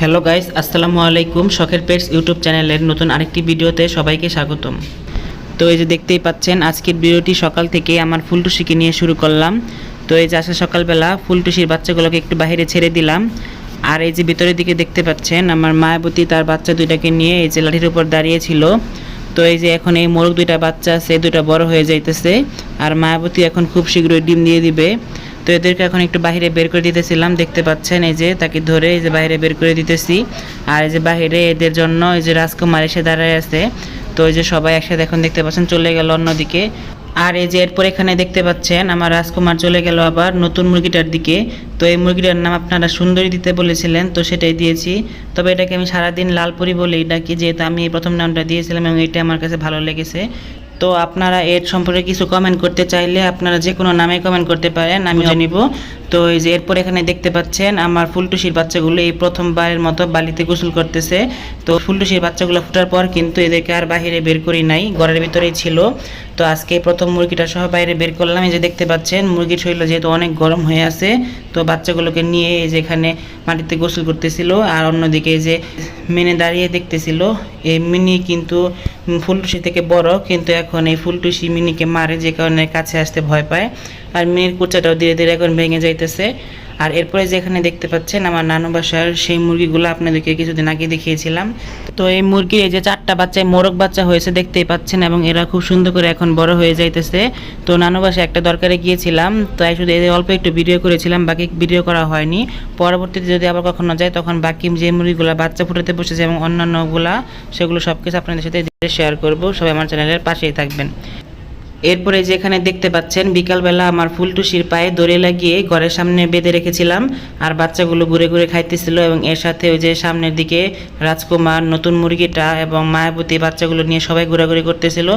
Hello guys, আসসালামু আলাইকুম শখের পেটস ইউটিউব চ্যানেলের নতুন আরেকটি ভিডিওতে সবাইকে স্বাগতম। তো এই যে দেখতেই পাচ্ছেন, আজকের ভিডিওটি সকাল থেকে আমার ফুলটুসিকে নিয়ে শুরু করলাম। তো এই যে আসা সকালবেলা, ফুলটুসির বাচ্চাগুলোকে একটু বাইরে ছেড়ে দিলাম। আর এই যে ভিতরের দিকে দেখতে পাচ্ছেন, আমার মায়াবতী তার বাচ্চা দুইটাকে নিয়ে এই যে লাঠির উপর দাঁড়িয়ে ছিল। তো এই যে এখন এই মোরগ দুইটা বাচ্চা আছে, দুইটা বড় হয়ে যাইতেছে। আর মায়াবতী এখন খুব শীঘ্রই ডিম দিয়ে দিবে। তো এদেরকে এখন একটু বাইরে বের করে দিতেছিলাম, দেখতে পাচ্ছেন এই যে, তাকে ধরে এই যে বাইরে বের করে দিতেছি। আর এই যে বাইরে এদের জন্য এই যে রাজকুমার এসে দাঁড়ায় আছে। তো এই যে সবাই একসাথে এখন দেখতে পাচ্ছেন, চলে গেল অন্যদিকে। আর এই যে এরপর এখানে দেখতে পাচ্ছেন, আমার রাজকুমার চলে গেল আবার নতুন মুরগিটার দিকে। তো এই মুরগিটার নাম আপনারা সুন্দরী দিতে বলেছিলেন, তো সেটাই দিয়েছি। তবে এটাকে আমি সারাদিন লালপুরি বলেই ডাকি, যেহেতু আমি এই প্রথম নামটা দিয়েছিলাম এবং এটা আমার কাছে ভালো লেগেছে। তো আপনারা এর সম্পর্কে কিছু কমেন্ট করতে চাইলে আপনারা যে কোনো নামে কমেন্ট করতে পারেন আমি নিব। তো এই যে এরপর এখানে দেখতে পাচ্ছেন আমার ফুলটুসির বাচ্চাগুলো এই প্রথমবারের মতো বালিতে গোসল করতেছে। তো ফুলটুসির বাচ্চাগুলো ফোটার পর কিন্তু এদেরকে আর বাইরে বের করি নাই ঘরের ভিতরেই ছিল। তো আজকে প্রথম মুরগিটা সহ বাইরে বের করলাম এই যে দেখতে পাচ্ছেন মুরগির শরীর যেহেতু অনেক গরম হয়ে আছে তো বাচ্চাগুলোকে নিয়ে এই যে এখানে মাটিতে গোসল করতেছিল। আর অন্যদিকে এই যে মেনে দাঁড়িয়ে দেখতেছিল এই মিনি কিন্তু ফুলটুসি থেকে বড়, কিন্তু এখন এই ফুলটুসি মিনিকে মারে যে কারণে কাছে আসতে ভয় পায়। আর মিনির কুচাটাও ধীরে ধীরে এখন ভেঙে যাইতেছে। আর এরপরে যেখানে দেখতে পাচ্ছেন আমার নানু বাসার সেই মুরগিগুলো আপনাদেরকে কিছুদিন আগে দেখিয়েছিলাম। তো এই মুরগির এই যে চারটা বাচ্চায় মোরগ বাচ্চা হয়েছে দেখতেই পাচ্ছেন এবং এরা খুব সুন্দর করে এখন বড় হয়ে যাইতেছে। তো নানু বাসায় একটা দরকারে গিয়েছিলাম, তাই শুধু এদের অল্প একটু ভিডিও করেছিলাম, বাকি ভিডিও করা হয়নি। পরবর্তীতে যদি আবার কখনো যায়, তখন বাকি যে মুরগিগুলো বাচ্চা ফুটাতে বসেছে এবং অন্যান্যগুলা, সেগুলো সব কিছু আপনাদের সাথে শেয়ার করব। সবাই আমার চ্যানেলের পাশেই থাকবেন। এরপরে যেখানে দেখতে পাচ্ছেন, বিকালবেলা আমার ফুলটুসির পায়ে দড়ি লাগিয়ে ঘরের সামনে বেঁধে রেখেছিলাম। আর বাচ্চাগুলো ঘুরে ঘুরে খাইতেছিল এবং এর সাথে ওই যে সামনের দিকে রাজকুমার, নতুন মুরগিটা এবং মায়াবতী বাচ্চাগুলো নিয়ে সবাই ঘোরাঘুরি করতেছিল।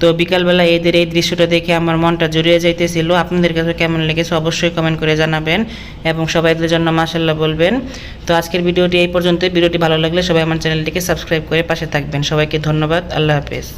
তো বিকালবেলা এদের এই দৃশ্যটা দেখে আমার মনটা জড়িয়ে যাইতেছিল। আপনাদের কাছে কেমন লেগেছে অবশ্যই কমেন্ট করে জানাবেন এবং সবাইদের জন্য মাসাল্লাহ বলবেন। তো আজকের ভিডিওটি এই পর্যন্ত ভিডিওটি ভালো লাগলে সবাই আমার চ্যানেলটিকে সাবস্ক্রাইব করে পাশে থাকবেন। সবাইকে ধন্যবাদ। আল্লাহ হাফেজ।